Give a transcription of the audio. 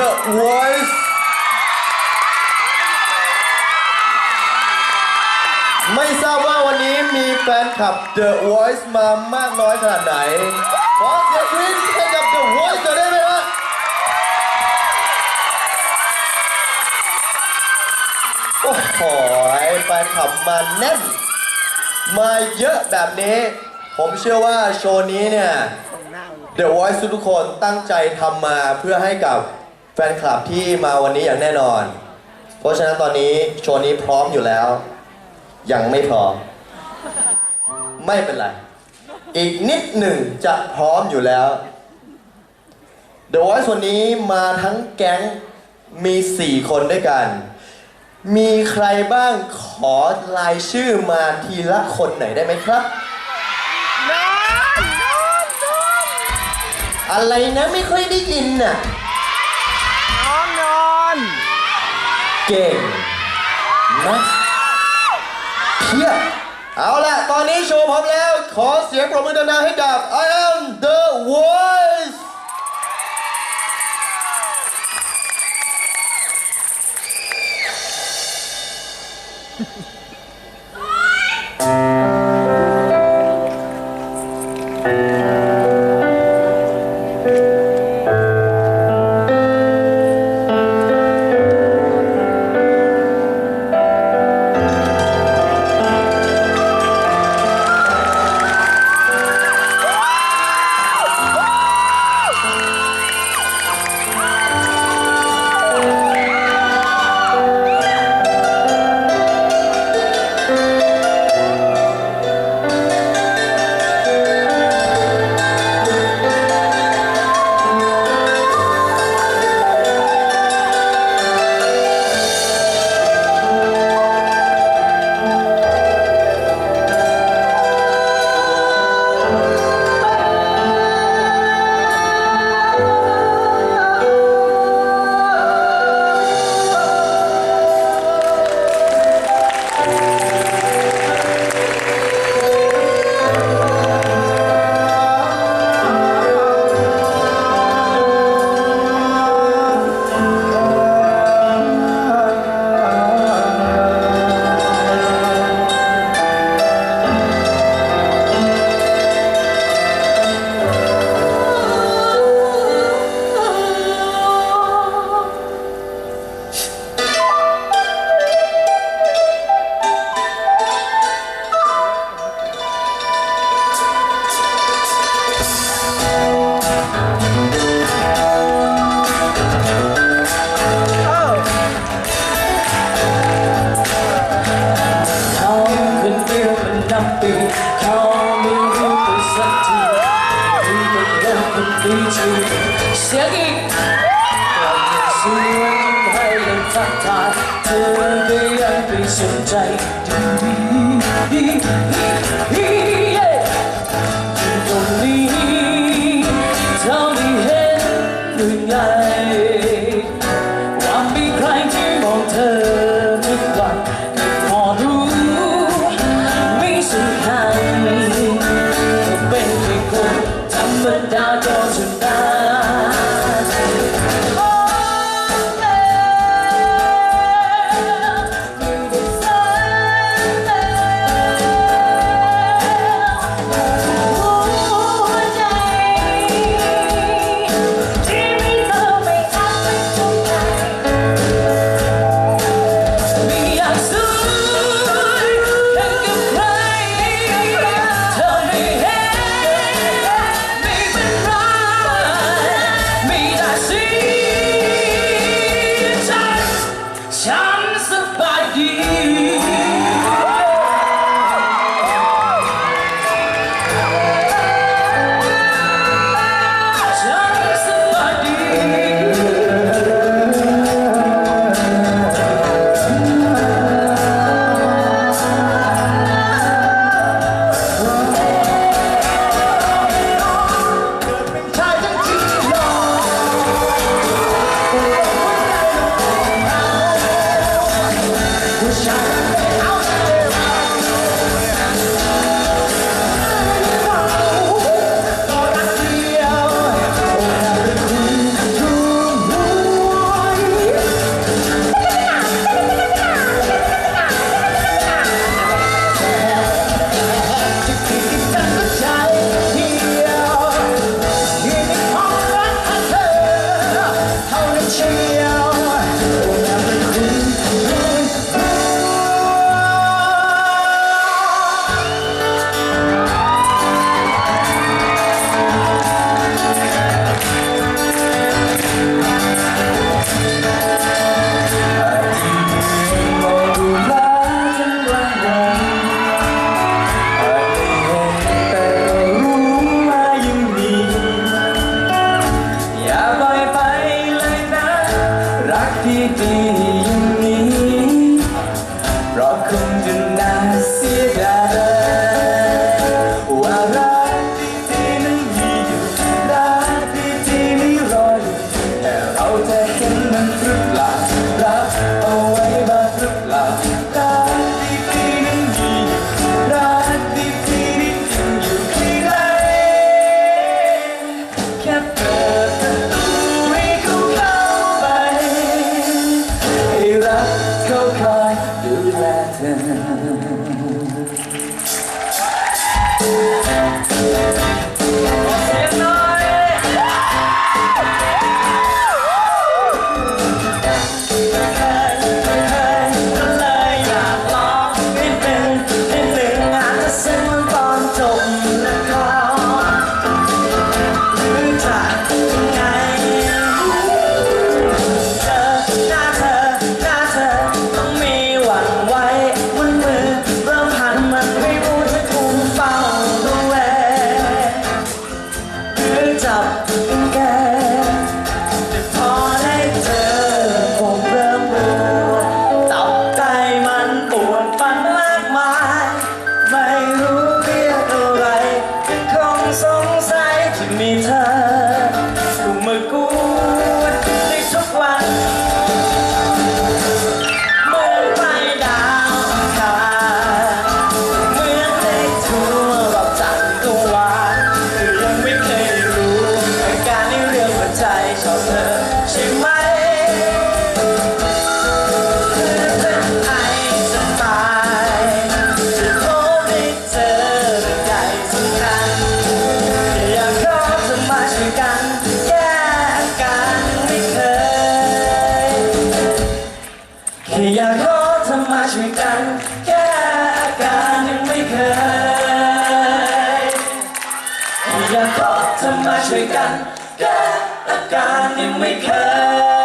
The Voice ไม่ทราบว่าวันนี้มีแฟนคลับ The Voice มามากน้อยขนาดไหน ขอเสียงกรี๊ดให้กับ The Voice หน่อยได้ไหมฮะโอ้โหแฟนคลับมาแน่น มาเยอะแบบนี้ ผมเชื่อว่าโชว์นี้เนี่ย The Voice ทุกๆคนตั้งใจทำมาเพื่อให้กับ แฟนคลับที่มาวันนี้อย่างแน่นอน เพราะฉะนั้นตอนนี้โชว์นี้พร้อมอยู่แล้ว ยังไม่พร้อม ไม่เป็นไร อีกนิดหนึ่งจะพร้อมอยู่แล้ว The Voice วันนี้มาทั้งแก๊งมี 4 คนด้วยกัน มีใครบ้างขอรายชื่อมาทีละคนหน่อยได้ไหมครับอะไรนะไม่ค่อยได้ยินน่ะ เก่งนะเพียบเอาละตอนนี้โชว์พร้อมแล้ว ขอเสียงปรบมือดังๆให้กับ I am the voice รื่องคนดีจริงเสียงอีกกลั me time. ถ้ามาช่วยกันแก้อาการยังไม่เคย